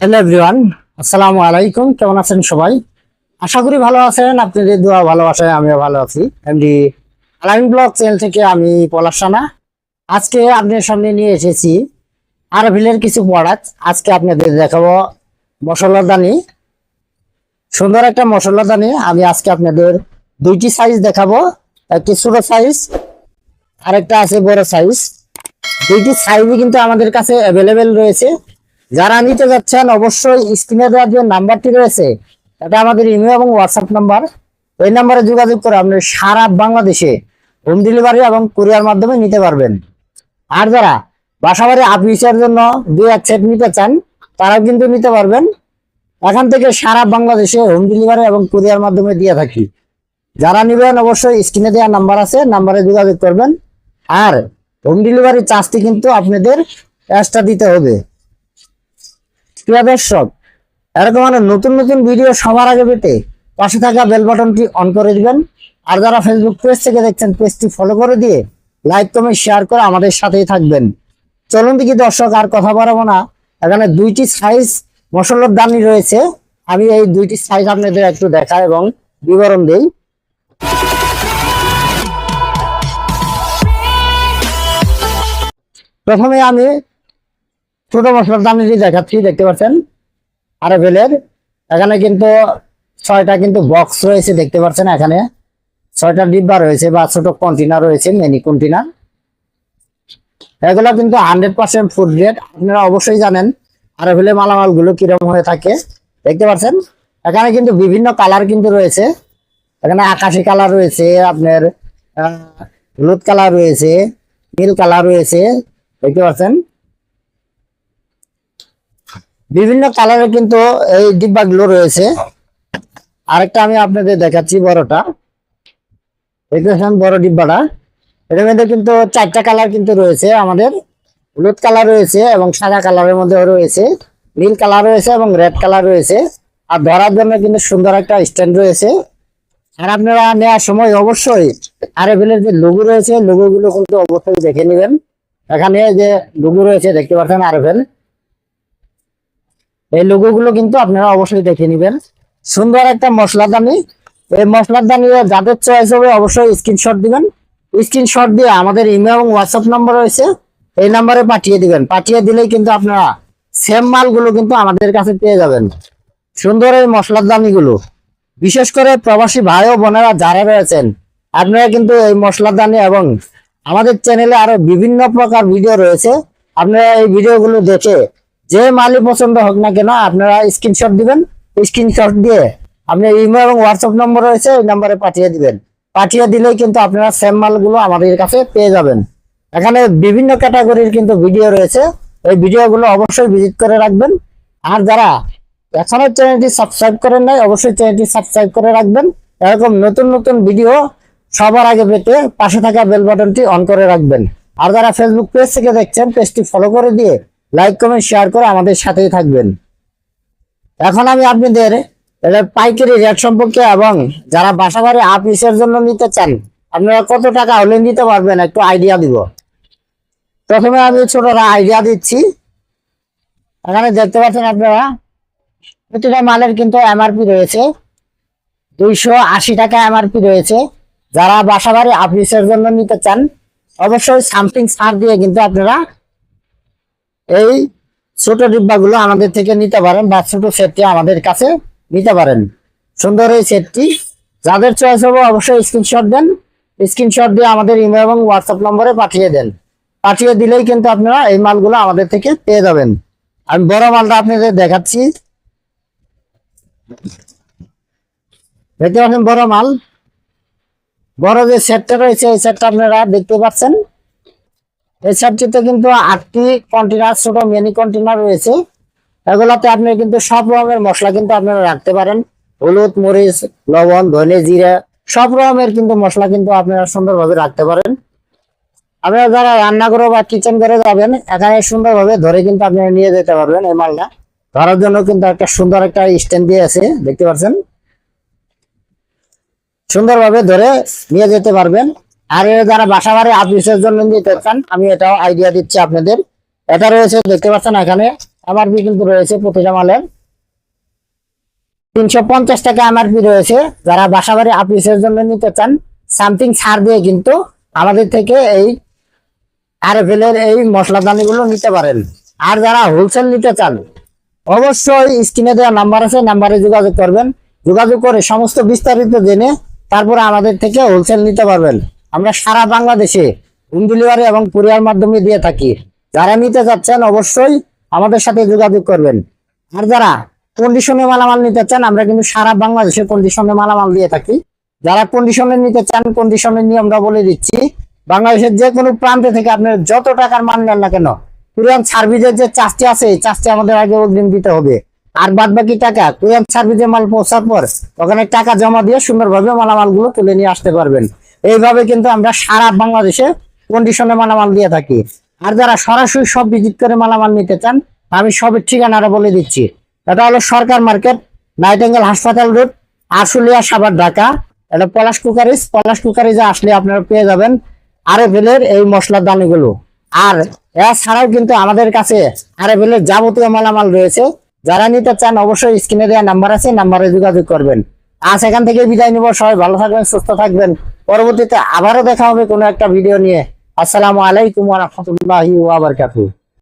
Hello everyone আসসালামু আলাইকুম, কেমন আছেন সবাই? আশা করি ভালো আছেন, আপনাদের দোয়া ভালোবাসায় আমিও ভালো আছি। এমডি আলাইন ব্লগ চ্যানেল থেকে আমি পলাশ রানা আজকে আপনাদের সামনে নিয়ে এসেছি আরভিলের কিছু প্রোডাক্ট আজকে আপনাদের দেখাবো মশলাদানি সুন্দর একটা মশলাদানি আমি আজকে আপনাদের দুইটি সাইজ দেখাবো। একটি ছোট সাইজ আরেকটা আছে বড় সাইজ দুইটি সাইজই কিন্তু আমাদের কাছে অ্যাভেলেবেল রয়েছে। যারা নিতে যাচ্ছেন, অবশ্যই স্ক্রিনে দেওয়ার যে নাম্বারটি রয়েছে এটা আমাদের ইমেল এবং হোয়াটসঅ্যাপ নাম্বার ওই নাম্বারে যোগাযোগ করে আপনি সারা বাংলাদেশে হোম ডেলিভারি এবং কুরিয়ার মাধ্যমে নিতে পারবেন। আর যারা বাসাবাড়ি আপিসের জন্য দুই এক সেট নিতে চান তারা কিন্তু নিতে পারবেন। এখান থেকে সারা বাংলাদেশে হোম ডেলিভারি এবং কুরিয়ার মাধ্যমে দিয়ে থাকি। যারা নিবেন, অবশ্যই স্ক্রিনে দেওয়া নাম্বার আছে নাম্বারে যোগাযোগ করবেন। আর হোম ডেলিভারি চার্জটি কিন্তু আপনাদের এক্সট্রা দিতে হবে। প্রিয় দর্শক এরকম মানে নতুন নতুন ভিডিও সবার আগে পেতে পাশে থাকা বেল বাটনটি অন করে দিবেন। আর যারা ফেসবুক পেজ থেকে দেখছেন পেজটি ফলো করে দিয়ে লাইক কমেন্ট শেয়ার করে আমাদের সাথেই থাকবেন। চলুন দেখি দর্শক, আর কথা বাড়াবো না। এখানে দুইটি সাইজ মশলার দানি রয়েছে। আমি এই দুইটি সাইজ আপনাদের একটু দেখা এবং বিবরণ দেই। প্রথমে আমি ছোট মশলার দামটি দেখাচ্ছি, দেখতে পাচ্ছেন? আরএফএলের এখানে কিন্তু ছয়টা কিন্তু বক্স রয়েছে, দেখতে পাচ্ছেন এখানে। ছয়টা ডিব্বা রয়েছে বা ছোট কন্টেনার রয়েছে মিনি কন্টেনার এগুলো কিন্তু হান্ড্রেড পার্সেন্ট ফুড গ্রেড আপনারা অবশ্যই জানেন আরএফএলের মালামালগুলো কীরকম হয়ে থাকে। দেখতে পাচ্ছেন? এখানে কিন্তু বিভিন্ন কালার কিন্তু রয়েছে। এখানে আকাশি কালার রয়েছে, আপনার হলুদ কালার রয়েছে, নীল কালার রয়েছে। দেখতে পাচ্ছেন? বিভিন্ন কালারের কিন্তু এই ডিব্বাগুলো রয়েছে। আরেকটা আমি আপনাদের দেখাচ্ছি বড়টা। দেখতেছেন বড় ডিব্বাটা? এটার মধ্যে কিন্তু চারটা কালার কিন্তু রয়েছে আমাদের। হলুদ কালার রয়েছে এবং সাদা কালারের মধ্যে রয়েছে। নীল কালার রয়েছে এবং রেড কালার রয়েছে। আর ধরার জন্য কিন্তু সুন্দর একটা স্ট্যান্ড রয়েছে। আর আপনারা নেওয়ার সময় অবশ্যই আর আরএফএলের যে লোগো রয়েছে লোগো গুলো কিন্তু অবশ্যই দেখে নেবেন। এখানে যে লোগো রয়েছে দেখতে পাচ্ছেন আরএফএল এই লোগো গুলো কিন্তু আপনারা অবশ্যই দেখে নেবেন। সুন্দর একটা মশলার দানি। এই মশলার দানি যাদের চয়েস হবে অবশ্যই স্ক্রিনশট দিবেন। স্ক্রিনশট দিয়ে আমাদের ইমেল এবং হোয়াটসঅ্যাপ নাম্বার রয়েছে। এই নাম্বারে পাঠিয়ে দিবেন। পাঠিয়ে দিলেই কিন্তু আপনারা সেম মালগুলো কিন্তু আমাদের কাছে পেয়ে যাবেন। সুন্দর এই মশলার দানিগুলো। বিশেষ করে প্রবাসী ভাই ও বোনেরা যারা রয়েছেন, আপনারা কিন্তু এই মশলার দানি এবং আমাদের চ্যানেলে আরও বিভিন্ন প্রকার ভিডিও রয়েছে। আপনারা এই ভিডিওগুলো দেখে যে মালই পছন্দ হোক না কেন, আপনারা স্ক্রিনশট দিবেন। স্ক্রিনশট দিয়ে আপনার ইমেল এবং হোয়াটসঅ্যাপ নম্বর রয়েছে ওই নম্বরে পাঠিয়ে দিবেন। পাঠিয়ে দিলেই কিন্তু আপনারা সেম মালগুলো আমাদের কাছে পেয়ে যাবেন। এখানে বিভিন্ন ক্যাটাগরির কিন্তু ভিডিও রয়েছে। এই ভিডিওগুলো অবশ্যই ভিজিট করে রাখবেন। আর যারা এখনও চ্যানেলটি সাবস্ক্রাইব করেন নাই, অবশ্যই চ্যানেলটি সাবস্ক্রাইব করে রাখবেন। এরকম নতুন নতুন ভিডিও সবার আগে পেতে পাশে থাকা বেল বাটনটি অন করে রাখবেন। আর যারা ফেসবুক পেজ থেকে দেখছেন পেজটি ফলো করে দিয়ে লাইক কমেন্ট শেয়ার করে আমাদের সাথেই থাকবেন। এখন আমি আপনাদের পাইকারি রেট সম্পর্কে এবং যারা বাসা বাড়ি আপিসের জন্য নিতে চান, আপনারা কত টাকা হলে নিতে পারবেন একটু আইডিয়া দিব। প্রথমে আমি ছোটরা আইডিয়া দিচ্ছি। এখানে দেখতে পাচ্ছেন আপনারা, প্রতিটা মালের কিন্তু এমআরপি রয়েছে। দুইশো আশি টাকা এমআরপি রয়েছে। যারা বাসা বাড়ি অফিসের জন্য নিতে চান, অবশ্যই সামথিং ছাড় দিয়ে কিন্তু আপনারা এই ছোট ডিব্বাগুলো আমাদের থেকে নিতে পারেন বা ছোট সেটটি আমাদের কাছে নিতে পারেন। সুন্দর এই সেটটি। যাদের চয়েস হবে অবশ্যই স্ক্রিনশট দেন। স্ক্রিনশট দিয়ে আমাদের ইমেল এবং হোয়াটসঅ্যাপ নম্বরে পাঠিয়ে দেন। পাঠিয়ে দিলেই কিন্তু আপনারা এই মালগুলো আমাদের থেকে পেয়ে যাবেন। আমি বড় মালটা আপনাদের দেখাচ্ছি। দেখতে পাচ্ছেন বড় মাল। বড় যে সেটটা রয়েছে, এই সেটটা আপনারা দেখতে পাচ্ছেন। এই সেটটিতে কিন্তু আটটি কন্টেনার ছোট মিনি কন্টেনার রয়েছে। এগুলাতে আপনি কিন্তু সব রকমের মশলা কিন্তু আপনারা রাখতে পারেন। হলুদ, মরিচ, লবণ, ধনে, জিরা, সব রকমের কিন্তু মশলা কিন্তু আপনারা সুন্দরভাবে রাখতে পারেন। আপনারা যারা রান্না করে বা কিচেন করে যাবেন, এখানে সুন্দরভাবে ধরে কিন্তু আপনারা নিয়ে যেতে পারবেন এই মালটা। ধরার জন্য কিন্তু একটা সুন্দর একটা স্ট্যান্ড দিয়ে আছে, দেখতে পাচ্ছেন? সুন্দরভাবে ধরে নিয়ে যেতে পারবেন। আর যারা বাসা বাড়ি অফিসের জন্য নিতে চান, আমি এটাও আইডিয়া দিচ্ছি আপনাদের। এটা রয়েছে, দেখতে পাচ্ছেন এখানে আমার এমআরপি কিন্তু রয়েছে প্রতিটা মালের। তিনশো পঞ্চাশ টাকা আমার এমআরপি রয়েছে। যারা বাসাবাড়ি আপিসের জন্য নিতে চান সামথিং ছাড় দিয়ে কিন্তু আমাদের থেকে এই আরএফএল এর এই মশলাদানি গুলো নিতে পারেন। আর যারা হোলসেল নিতে চান, অবশ্যই স্ক্রিনে দেওয়া নাম্বার আছে, নাম্বারে যোগাযোগ করবেন। যোগাযোগ করে সমস্ত বিস্তারিত জেনে তারপরে আমাদের থেকে হোলসেল নিতে পারবেন। আমরা সারা বাংলাদেশে হোম ডেলিভারি এবং কুরিয়ার মাধ্যমে দিয়ে থাকি। যারা নিতে যাচ্ছেন অবশ্যই আমাদের সাথে যোগাযোগ করবেন। আর যারা কন্ডিশনে মালামাল নিতে চান, আমরা কিন্তু সারা বাংলাদেশে কন্ডিশনে মালামাল দিয়ে থাকি। যারা কন্ডিশনে নিতে চান কন্ডিশনের নিয়মটা বলে দিচ্ছি। বাংলাদেশের যে কোনো প্রান্তে থেকে আপনার যত টাকার মাল নেন না কেন, কুরিয়ান সার্ভিসের যে চার্জটি আছে, এই চার্জটি আমাদের আগে অগ্রিম দিতে হবে। আর বাদ বাকি টাকা, কুরিয়ান সার্ভিসে মাল পৌঁছার পর, ওখানে টাকা জমা দিয়ে সুন্দরভাবে মালামালগুলো তুলে নিয়ে আসতে পারবেন। এইভাবে কিন্তু আমরা সারা বাংলাদেশে কন্ডিশনে মালামাল দিয়ে থাকি। আর যারা সরাসরি সব ভিজিট করে মালামাল নিতে চান, আমি সবের ঠিকানাটা বলে দিচ্ছি। এটা হলো সরকার মার্কেট নাইটেঙ্গেল হাসপাতাল রোড, আশুলিয়া, সাভার, ঢাকা। এটা পলাশ কুকারিজ পলাশ কুকারিজে আসলে আপনারা পেয়ে যাবেন আরএফএলের এই মশলার দানিগুলো। আর এছাড়াও কিন্তু আমাদের কাছে আরএফএলের যাবতীয় মালামাল রয়েছে। যারা নিতে চান অবশ্যই স্ক্রিনে দেওয়া নাম্বার আছে নাম্বারে যোগাযোগ করবেন। আজ এখান থেকে বিদায় নিব, সবাই ভালো থাকবেন, সুস্থ থাকবেন। পরবর্তীতে আবারও দেখা হবে কোনো একটা ভিডিও নিয়ে। আসসালামু আলাইকুম রাহমাতুল্লাহি ওয়া বারাকাতুহু।